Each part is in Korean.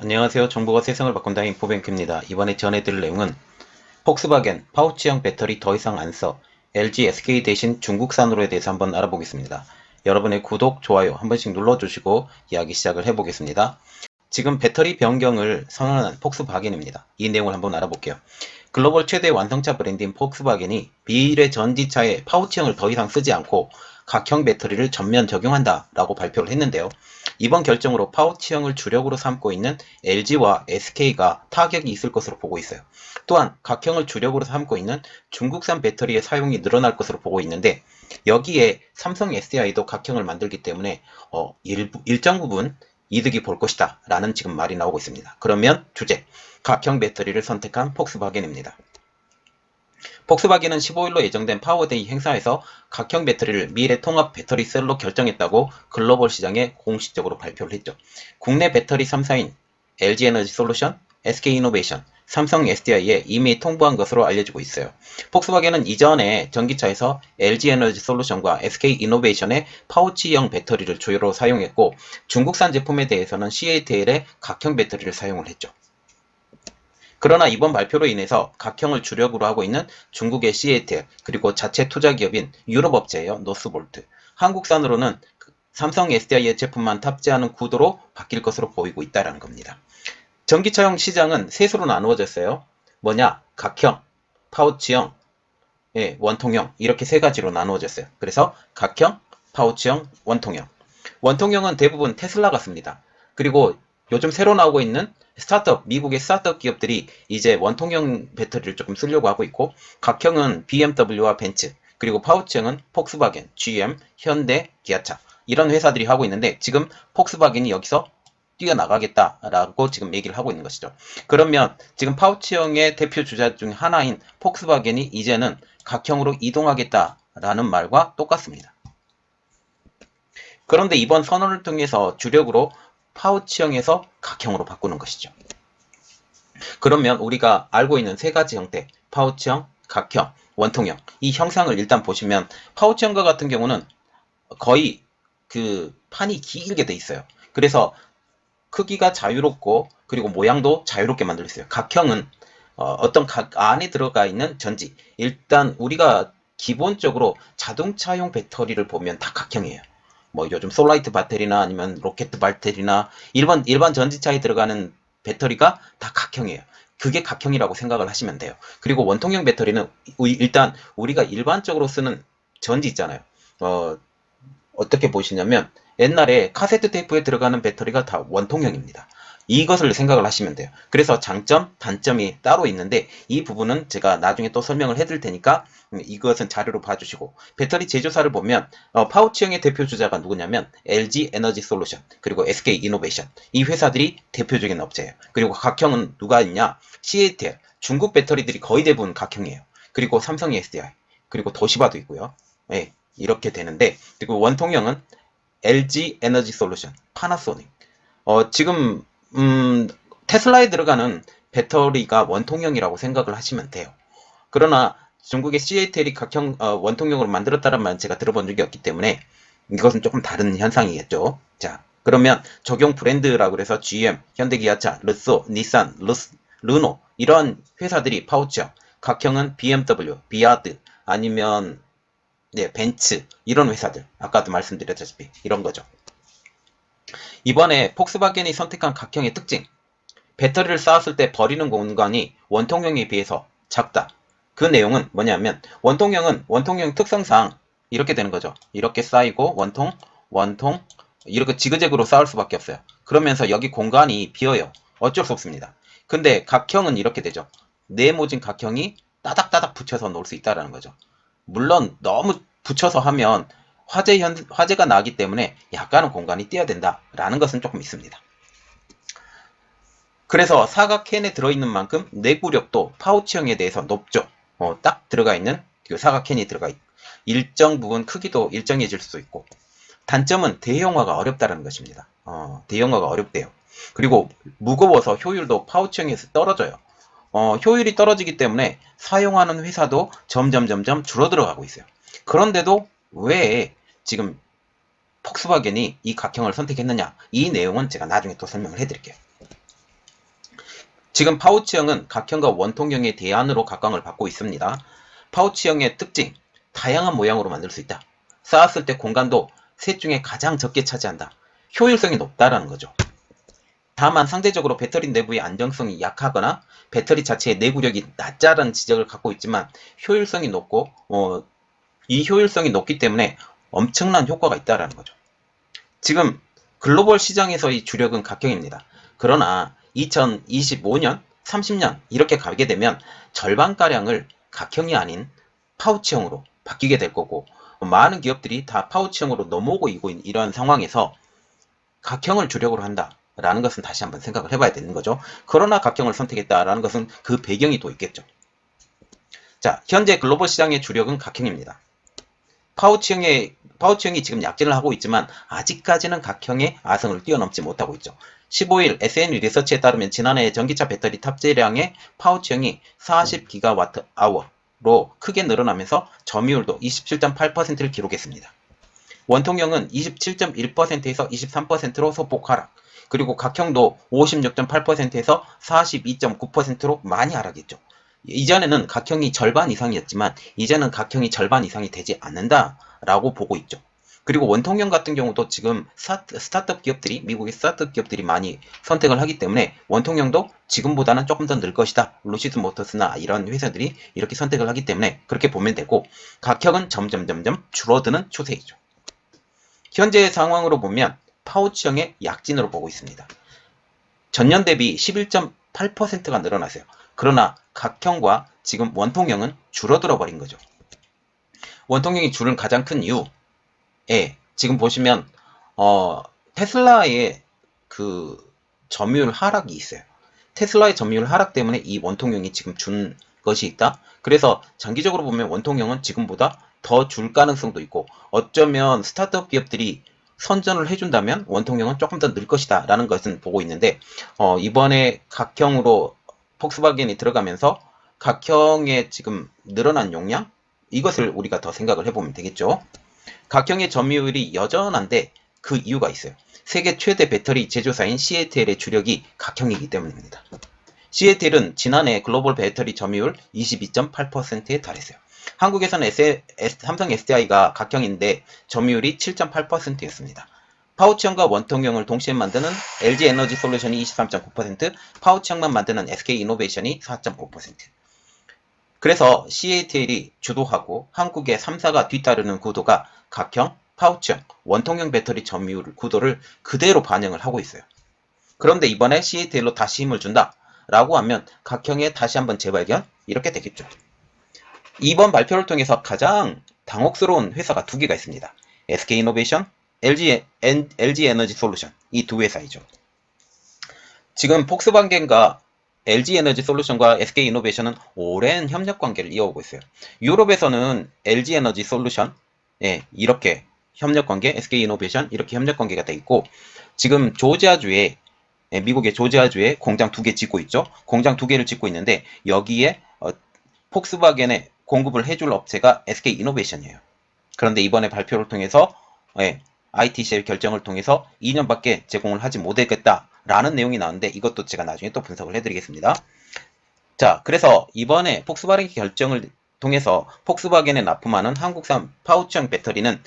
안녕하세요. 정보가 세상을 바꾼다 인포뱅크입니다. 이번에 전해드릴 내용은 폭스바겐 파우치형 배터리 더 이상 안 써. LG SK 대신 중국산으로에 대해서 한번 알아보겠습니다. 여러분의 구독, 좋아요 한 번씩 눌러주시고 이야기 시작을 해보겠습니다. 지금 배터리 변경을 선언한 폭스바겐입니다. 이 내용을 한번 알아볼게요. 글로벌 최대 완성차 브랜드인 폭스바겐이 미래 전지차에 파우치형을 더 이상 쓰지 않고 각형 배터리를 전면 적용한다 라고 발표를 했는데요. 이번 결정으로 파우치형을 주력으로 삼고 있는 LG와 SK가 타격이 있을 것으로 보고 있어요. 또한 각형을 주력으로 삼고 있는 중국산 배터리의 사용이 늘어날 것으로 보고 있는데 여기에 삼성 SDI도 각형을 만들기 때문에 어, 일부, 일정 부분 이득이 볼 것이다 라는 지금 말이 나오고 있습니다. 그러면 주제 각형 배터리를 선택한 폭스바겐입니다. 폭스바겐은 15일로 예정된 파워데이 행사에서 각형 배터리를 미래 통합 배터리 셀로 결정했다고 글로벌 시장에 공식적으로 발표를 했죠. 국내 배터리 3사인 LG에너지 솔루션, SK이노베이션, 삼성 SDI에 이미 통보한 것으로 알려지고 있어요. 폭스바겐은 이전에 전기차에서 LG에너지 솔루션과 SK이노베이션의 파우치형 배터리를 주요로 사용했고 중국산 제품에 대해서는 CATL의 각형 배터리를 사용을 했죠. 그러나 이번 발표로 인해서 각형을 주력으로 하고 있는 중국의 CATL 그리고 자체 투자 기업인 유럽 업체예요 노스볼트 한국산으로는 삼성 SDI의 제품만 탑재하는 구도로 바뀔 것으로 보이고 있다는 겁니다. 전기차용 시장은 셋으로 나누어졌어요. 뭐냐? 각형, 파우치형, 예, 원통형 이렇게 세 가지로 나누어졌어요. 그래서 각형, 파우치형, 원통형. 원통형은 대부분 테슬라 같습니다. 그리고 요즘 새로 나오고 있는 스타트업, 미국의 스타트업 기업들이 이제 원통형 배터리를 조금 쓰려고 하고 있고, 각형은 BMW와 벤츠, 그리고 파우치형은 폭스바겐, GM, 현대, 기아차 이런 회사들이 하고 있는데 지금 폭스바겐이 여기서 뛰어나가겠다라고 지금 얘기를 하고 있는 것이죠. 그러면 지금 파우치형의 대표 주자 중 하나인 폭스바겐이 이제는 각형으로 이동하겠다라는 말과 똑같습니다. 그런데 이번 선언을 통해서 주력으로 파우치형에서 각형으로 바꾸는 것이죠. 그러면 우리가 알고 있는 세 가지 형태, 파우치형, 각형, 원통형, 이 형상을 일단 보시면 파우치형과 같은 경우는 거의 그 판이 길게 돼 있어요. 그래서 크기가 자유롭고 그리고 모양도 자유롭게 만들어 있어요. 각형은 어, 떤 각 안에 들어가 있는 전지. 일단 우리가 기본적으로 자동차용 배터리를 보면 다 각형이에요. 뭐 요즘 솔라이트 배터리나 아니면 로켓 배터리나 일반 일반 전지차에 들어가는 배터리가 다 각형이에요. 그게 각형이라고 생각을 하시면 돼요. 그리고 원통형 배터리는 일단 우리가 일반적으로 쓰는 전지 있잖아요. 어, 어떻게 보시냐면 옛날에 카세트 테이프에 들어가는 배터리가 다 원통형입니다. 이것을 생각을 하시면 돼요. 그래서 장점, 단점이 따로 있는데 이 부분은 제가 나중에 또 설명을 해드릴 테니까 이것은 자료로 봐주시고 배터리 제조사를 보면 어, 파우치형의 대표 주자가 누구냐면 LG 에너지 솔루션 그리고 SK 이노베이션 이 회사들이 대표적인 업체예요. 그리고 각형은 누가 있냐? CATL 중국 배터리들이 거의 대부분 각형이에요. 그리고 삼성 SDI 그리고 도시바도 있고요. 네, 이렇게 되는데 그리고 원통형은 LG 에너지 솔루션 파나소닉 어, 지금 음, 테슬라에 들어가는 배터리가 원통형이라고 생각을 하시면 돼요. 그러나 중국의 CATL이 각형 어, 원통형으로 만들었다는 말은 제가 들어본 적이 없기 때문에 이것은 조금 다른 현상이겠죠. 자, 그러면 적용 브랜드라고 그래서 GM, 현대기아차, 르소, 니산, 르스, 르노 이런 회사들이 파우치형, 각형은 BMW, 비아드 아니면 네, 벤츠 이런 회사들 아까도 말씀드렸다시피 이런 거죠. 이번에 폭스바겐이 선택한 각형의 특징 배터리를 쌓았을 때 버리는 공간이 원통형에 비해서 작다. 그 내용은 뭐냐면 원통형은 원통형 특성상 이렇게 되는 거죠. 이렇게 쌓이고 원통, 원통 이렇게 지그재그로 쌓을 수밖에 없어요. 그러면서 여기 공간이 비어요. 어쩔 수 없습니다. 근데 각형은 이렇게 되죠. 네모진 각형이 따닥따닥 붙여서 놓을 수 있다라는 거죠. 물론 너무 붙여서 하면 화재 현, 화재가 나기 때문에 약간은 공간이 띄어야 된다라는 것은 조금 있습니다. 그래서 사각 캔에 들어있는 만큼 내구력도 파우치형에 대해서 높죠. 어, 딱 들어가 있는 그 사각 캔이 들어가 있. 일정 부분 크기도 일정해질 수 있고 단점은 대형화가 어렵다는 것입니다. 어, 대형화가 어렵대요. 그리고 무거워서 효율도 파우치형에서 떨어져요. 어, 효율이 떨어지기 때문에 사용하는 회사도 점점 점점 줄어들어가고 있어요. 그런데도 왜 지금 폭스바겐이 이 각형을 선택했느냐 이 내용은 제가 나중에 또 설명을 해드릴게요. 지금 파우치형은 각형과 원통형의 대안으로 각광을 받고 있습니다. 파우치형의 특징, 다양한 모양으로 만들 수 있다. 쌓았을 때 공간도 셋 중에 가장 적게 차지한다. 효율성이 높다라는 거죠. 다만 상대적으로 배터리 내부의 안정성이 약하거나 배터리 자체의 내구력이 낮다라는 지적을 갖고 있지만 효율성이 높고 어, 이 효율성이 높기 때문에 엄청난 효과가 있다라는 거죠. 지금 글로벌 시장에서의 주력은 각형입니다. 그러나 2025년, 30년 이렇게 가게 되면 절반가량을 각형이 아닌 파우치형으로 바뀌게 될 거고 많은 기업들이 다 파우치형으로 넘어오고 있고 이런 상황에서 각형을 주력으로 한다라는 것은 다시 한번 생각을 해봐야 되는 거죠. 그러나 각형을 선택했다라는 것은 그 배경이 또 있겠죠. 자, 현재 글로벌 시장의 주력은 각형입니다. 파우치형의 파우치 형이 지금 약진을 하고 있지만 아직까지는 각형의 아성을 뛰어넘지 못하고 있죠. 15일 SN 리서치에 따르면 지난해 전기차 배터리 탑재량의 파우치형이 40기가와트 아워로 크게 늘어나면서 점유율도 27.8%를 기록했습니다. 원통형은 27.1%에서 23%로 소폭 하락, 그리고 각형도 56.8%에서 42.9%로 많이 하락했죠. 이전에는 각형이 절반 이상이었지만 이제는 각형이 절반 이상이 되지 않는다라고 보고 있죠. 그리고 원통형 같은 경우도 지금 스타트업 기업들이 미국의 스타트업 기업들이 많이 선택을 하기 때문에 원통형도 지금보다는 조금 더 늘 것이다. 루시드 모터스나 이런 회사들이 이렇게 선택을 하기 때문에 그렇게 보면 되고 각형은 점점 점점 줄어드는 추세이죠. 현재 상황으로 보면 파우치형의 약진으로 보고 있습니다. 전년 대비 11.8%가 늘어났어요. 그러나 각형과 지금 원통형은 줄어들어 버린 거죠. 원통형이 줄은 가장 큰 이유, 예, 지금 보시면 어, 테슬라의 그 점유율 하락이 있어요. 테슬라의 점유율 하락 때문에 이 원통형이 지금 준 것이 있다. 그래서 장기적으로 보면 원통형은 지금보다 더 줄 가능성도 있고 어쩌면 스타트업 기업들이 선전을 해준다면 원통형은 조금 더 늘 것이다 라는 것은 보고 있는데 어, 이번에 각형으로 폭스바겐이 들어가면서 각형의 지금 늘어난 용량 이것을 우리가 더 생각을 해보면 되겠죠. 각형의 점유율이 여전한데 그 이유가 있어요. 세계 최대 배터리 제조사인 CATL의 주력이 각형이기 때문입니다. CATL은 지난해 글로벌 배터리 점유율 22.8%에 달했어요. 한국에서는 S, 삼성 SDI가 각형인데 점유율이 7.8%였습니다. 파우치형과 원통형을 동시에 만드는 LG 에너지 솔루션이 23.9%, 파우치형만 만드는 SK 이노베이션이 4.5%. 그래서 CATL이 주도하고 한국의 3사가 뒤따르는 구도가 각형, 파우치형, 원통형 배터리 점유율 구도를 그대로 반영을 하고 있어요. 그런데 이번에 CATL로 다시 힘을 준다 라고 하면 각형의 다시 한번 재발견 이렇게 되겠죠. 이번 발표를 통해서 가장 당혹스러운 회사가 두 개가 있습니다. SK 이노베이션, LG, LG 에너지 솔루션 이 두 회사이죠. 지금 폭스바겐과 LG 에너지 솔루션과 SK 이노베이션은 오랜 협력 관계를 이어오고 있어요. 유럽에서는 LG 에너지 솔루션 예, 이렇게 협력 관계, SK 이노베이션 이렇게 협력 관계가 돼 있고 지금 조지아주에 예, 미국의 조지아주에 공장 두 개 짓고 있죠. 공장 두 개를 짓고 있는데 여기에 어, 폭스바겐에 공급을 해줄 업체가 SK 이노베이션이에요. 그런데 이번에 발표를 통해서 예, ITCL 결정을 통해서 2년밖에 제공을 하지 못하겠다라는 내용이 나왔는데 이것도 제가 나중에 또 분석을 해드리겠습니다. 자, 그래서 이번에 폭스바겐 결정을 통해서 폭스바겐에 납품하는 한국산 파우치형 배터리는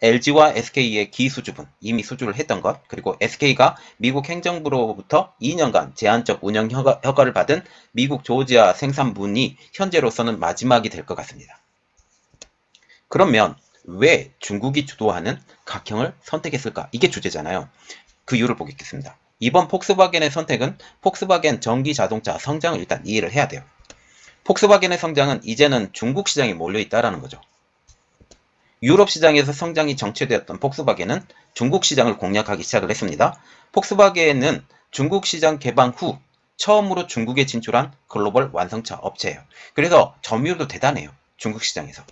LG와 SK의 기수주분 이미 수주를 했던 것 그리고 SK가 미국 행정부로부터 2년간 제한적 운영 허가, 를 받은 미국 조지아 생산분이 현재로서는 마지막이 될 것 같습니다. 그러면 왜 중국이 주도하는 각형을 선택했을까? 이게 주제잖아요. 그 이유를 보겠습니다. 이번 폭스바겐의 선택은 폭스바겐 전기 자동차 성장을 일단 이해를 해야 돼요. 폭스바겐의 성장은 이제는 중국 시장에 몰려 있다라는 거죠. 유럽 시장에서 성장이 정체되었던 폭스바겐은 중국 시장을 공략하기 시작을 했습니다. 폭스바겐은 중국 시장 개방 후 처음으로 중국에 진출한 글로벌 완성차 업체예요. 그래서 점유율도 대단해요. 중국 시장에서.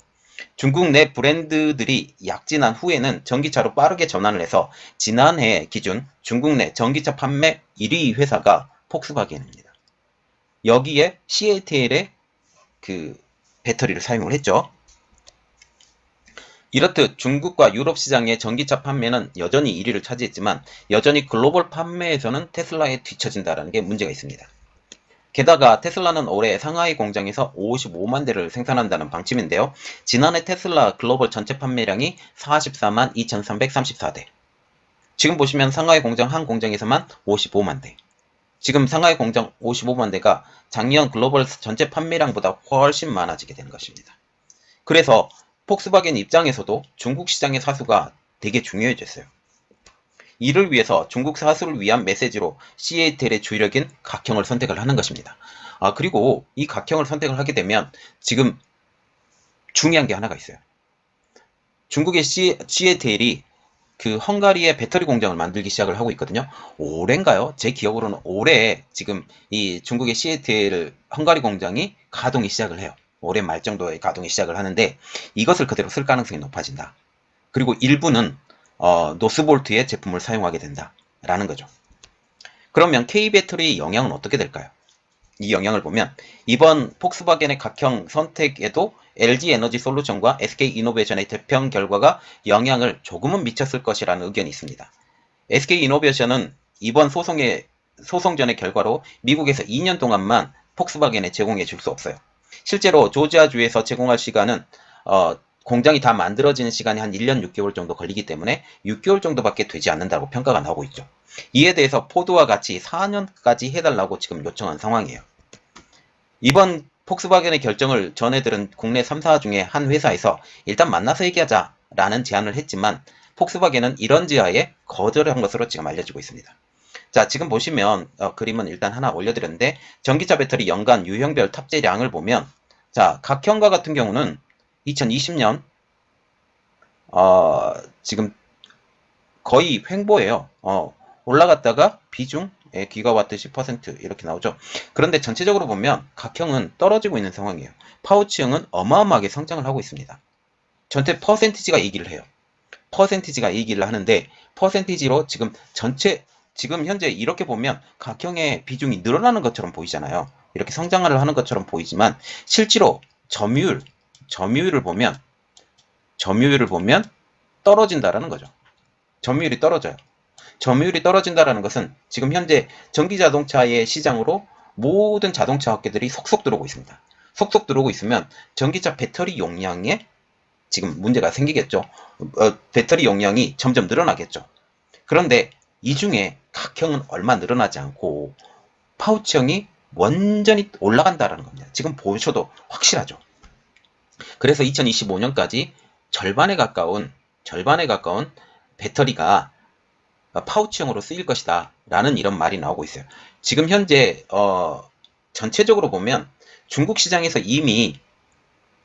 중국 내 브랜드들이 약진한 후에는 전기차로 빠르게 전환을 해서 지난해 기준 중국 내 전기차 판매 1위 회사가 폭스바겐입니다. 여기에 CATL의 그 배터리를 사용을 했죠. 이렇듯 중국과 유럽 시장의 전기차 판매는 여전히 1위를 차지했지만 여전히 글로벌 판매에서는 테슬라에 뒤처진다는 게 문제가 있습니다. 게다가 테슬라는 올해 상하이 공장에서 55만 대를 생산한다는 방침인데요. 지난해 테슬라 글로벌 전체 판매량이 44만 2,334대. 지금 보시면 상하이 공장 한 공장에서만 55만 대. 지금 상하이 공장 55만 대가 작년 글로벌 전체 판매량보다 훨씬 많아지게 되는 것입니다. 그래서 폭스바겐 입장에서도 중국 시장의 사수가 되게 중요해졌어요. 이를 위해서 중국 사수를 위한 메시지로 CATL의 주력인 각형을 선택을 하는 것입니다. 아, 그리고 이 각형을 선택을 하게 되면 지금 중요한 게 하나가 있어요. 중국의 CATL이 그 헝가리의 배터리 공장을 만들기 시작을 하고 있거든요. 올해인가요? 제 기억으로는 올해 지금 이 중국의 CATL 헝가리 공장이 가동이 시작을 해요. 올해 말 정도에 가동이 시작을 하는데 이것을 그대로 쓸 가능성이 높아진다. 그리고 일부는 어, 노스볼트의 제품을 사용하게 된다라는 거죠. 그러면 K 배터리의 영향은 어떻게 될까요? 이 영향을 보면 이번 폭스바겐의 각형 선택에도 LG 에너지 솔루션과 SK 이노베이션의 대평 결과가 영향을 조금은 미쳤을 것이라는 의견이 있습니다. SK 이노베이션은 이번 소송의 소송전의 결과로 미국에서 2년 동안만 폭스바겐에 제공해 줄 수 없어요. 실제로 조지아주에서 제공할 시간은 어, 공장이 다 만들어지는 시간이 한 1년 6개월 정도 걸리기 때문에 6개월 정도밖에 되지 않는다고 평가가 나오고 있죠. 이에 대해서 포드와 같이 4년까지 해달라고 지금 요청한 상황이에요. 이번 폭스바겐의 결정을 전해 들은 국내 3사 중에 한 회사에서 일단 만나서 얘기하자라는 제안을 했지만 폭스바겐은 이런 지하에 거절한 것으로 지금 알려지고 있습니다. 자, 지금 보시면 어, 그림은 일단 하나 올려드렸는데 전기차 배터리 연간 유형별 탑재량을 보면 자, 각형과 같은 경우는 2020년 어, 지금 거의 횡보예요. 어, 올라갔다가 비중 예, 기가와트 10% 이렇게 나오죠. 그런데 전체적으로 보면 각형은 떨어지고 있는 상황이에요. 파우치형은 어마어마하게 성장을 하고 있습니다. 전체 퍼센티지가 얘기를 해요. 퍼센티지가 얘기를 하는데 퍼센티지로 지금 전체 지금 현재 이렇게 보면 각형의 비중이 늘어나는 것처럼 보이잖아요. 이렇게 성장을 하는 것처럼 보이지만 실제로 점유율 점유율을 보면 점유율을 보면 떨어진다라는 거죠. 점유율이 떨어져요. 점유율이 떨어진다라는 것은 지금 현재 전기 자동차의 시장으로 모든 자동차 업계들이 속속 들어오고 있습니다. 속속 들어오고 있으면 전기차 배터리 용량에 지금 문제가 생기겠죠. 어, 배터리 용량이 점점 늘어나겠죠. 그런데 이 중에 각형은 얼마 늘어나지 않고 파우치형이 완전히 올라간다라는 겁니다. 지금 보셔도 확실하죠. 그래서 2025년까지 절반에 가까운 절반에 가까운 배터리가 파우치형으로 쓰일 것이다 라는 이런 말이 나오고 있어요. 지금 현재 어, 전체적으로 보면 중국 시장에서 이미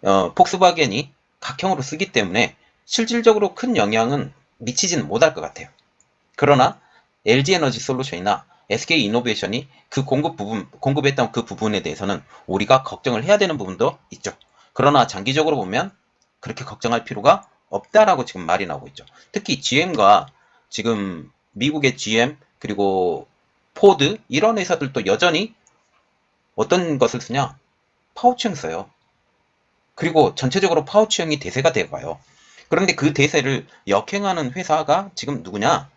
어, 폭스바겐이 각형으로 쓰기 때문에 실질적으로 큰 영향은 미치지는 못할 것 같아요. 그러나 LG 에너지 솔루션이나 SK 이노베이션이 그 공급 부분, 공급했던 그 부분에 대해서는 우리가 걱정을 해야 되는 부분도 있죠. 그러나 장기적으로 보면 그렇게 걱정할 필요가 없다라고 지금 말이 나오고 있죠. 특히 GM과 지금 미국의 GM 그리고 포드 이런 회사들도 여전히 어떤 것을 쓰냐? 파우치형 써요. 그리고 전체적으로 파우치형이 대세가 되어가요. 그런데 그 대세를 역행하는 회사가 지금 누구냐?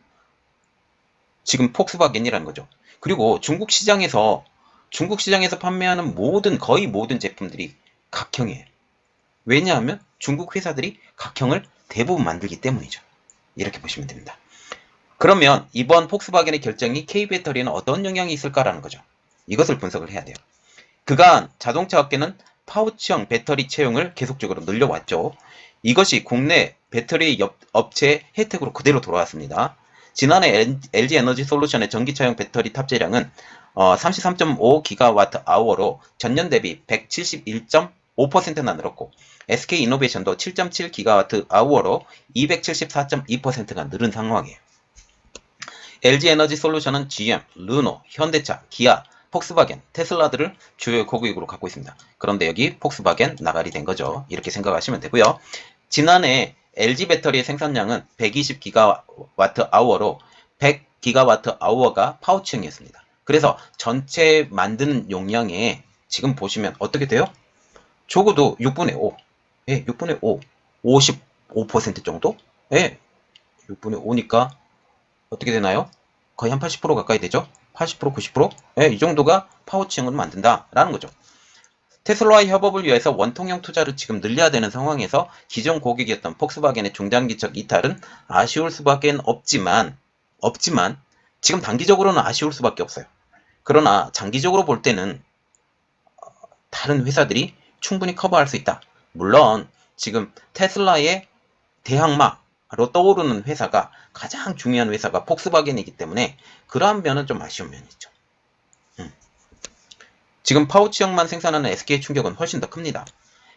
지금 폭스바겐이라는 거죠. 그리고 중국 시장에서 중국 시장에서 판매하는 모든 거의 모든 제품들이 각형이에요. 왜냐하면 중국 회사들이 각형을 대부분 만들기 때문이죠. 이렇게 보시면 됩니다. 그러면 이번 폭스바겐의 결정이 K배터리에는 어떤 영향이 있을까라는 거죠. 이것을 분석을 해야 돼요. 그간 자동차 업계는 파우치형 배터리 채용을 계속적으로 늘려왔죠. 이것이 국내 배터리 업체 혜택으로 그대로 돌아왔습니다. 지난해 LG 에너지 솔루션의 전기차용 배터리 탑재량은 33.5GWh로 전년 대비 171.5%나 늘었고 SK 이노베이션도 7.7GWh로 274.2%가 늘은 상황이에요. LG 에너지 솔루션은 GM, 르노, 현대차, 기아, 폭스바겐, 테슬라들을 주요 고객으로 갖고 있습니다. 그런데 여기 폭스바겐 나발이 된 거죠. 이렇게 생각하시면 되고요. 지난해 LG 배터리의 생산량은 120GWh로 100GWh가 파우치형이었습니다. 그래서 전체 만드는 용량에 지금 보시면 어떻게 돼요? 적어도 6분의 5. 예, 6분의 5. 55% 정도? 예, 6분의 5니까 어떻게 되나요? 거의 한 80% 가까이 되죠? 80% 90%? 예, 이 정도가 파워치형으로 만든다라는 거죠. 테슬라와의 협업을 위해서 원통형 투자를 지금 늘려야 되는 상황에서 기존 고객이었던 폭스바겐의 중장기적 이탈은 아쉬울 수밖에 없지만 없지만 지금 단기적으로는 아쉬울 수밖에 없어요. 그러나 장기적으로 볼 때는 어, 다른 회사들이 충분히 커버할 수 있다. 물론 지금 테슬라의 대항마로 떠오르는 회사가 가장 중요한 회사가 폭스바겐이기 때문에 그러한 면은 좀 아쉬운 면이 있죠. 음. 지금 파우치형만 생산하는 SK 충격은 훨씬 더 큽니다.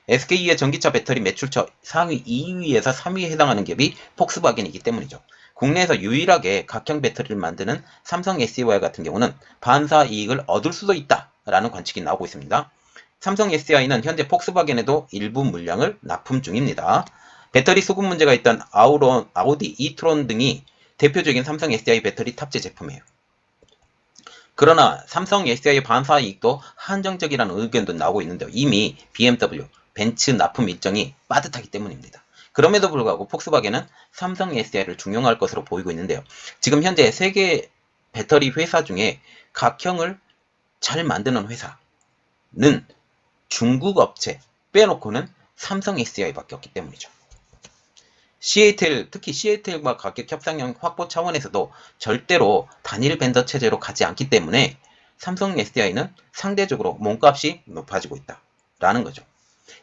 SK의 전기차 배터리 매출처 상위 2위에서 3위에 해당하는 기업이 폭스바겐이기 때문이죠. 국내에서 유일하게 각형 배터리를 만드는 삼성 SDI 같은 경우는 반사 이익을 얻을 수도 있다라는 관측이 나오고 있습니다. 삼성 SDI는 현재 폭스바겐에도 일부 물량을 납품 중입니다. 배터리 수급 문제가 있던 아우론, 아우디 이트론 등이 대표적인 삼성 SDI 배터리 탑재 제품이에요. 그러나 삼성 SDI의 반사 이익도 한정적이라는 의견도 나오고 있는데요. 이미 BMW, 벤츠 납품 일정이 빠듯하기 때문입니다. 그럼에도 불구하고 폭스바겐은 삼성 SDI를 중용할 것으로 보이고 있는데요. 지금 현재 세계 배터리 회사 중에 각형을 잘 만드는 회사는 중국 업체 빼놓고는 삼성 SDI밖에 없기 때문이죠. CATL, 특히 CATL과 가격 협상형 확보 차원에서도 절대로 단일 벤더 체제로 가지 않기 때문에 삼성 SDI는 상대적으로 몸값이 높아지고 있다 라는 거죠.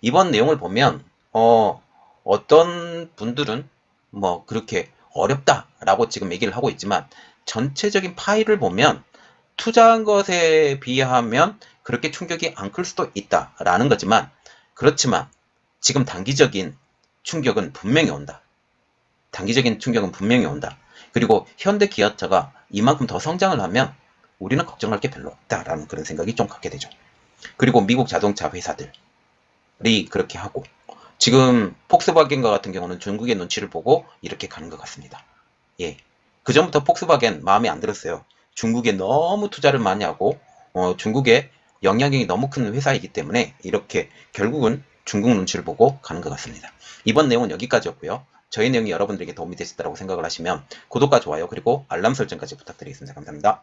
이번 내용을 보면 어, 어떤 분들은 뭐 그렇게 어렵다라고 지금 얘기를 하고 있지만 전체적인 파일을 보면 투자한 것에 비하면 그렇게 충격이 안 클 수도 있다라는 거지만 그렇지만 지금 단기적인 충격은 분명히 온다. 단기적인 충격은 분명히 온다. 그리고 현대 기아차가 이만큼 더 성장을 하면 우리는 걱정할 게 별로 없다라는 그런 생각이 좀 갖게 되죠. 그리고 미국 자동차 회사들이 그렇게 하고 지금 폭스바겐과 같은 경우는 중국의 눈치를 보고 이렇게 가는 것 같습니다. 예. 그 전부터 폭스바겐 마음에 안 들었어요. 중국에 너무 투자를 많이 하고 어, 중국에 영향력이 너무 큰 회사이기 때문에 이렇게 결국은 중국 눈치를 보고 가는 것 같습니다. 이번 내용은 여기까지였고요. 저희 내용이 여러분들에게 도움이 되셨다고 생각을 하시면 구독과 좋아요 그리고 알람 설정까지 부탁드리겠습니다. 감사합니다.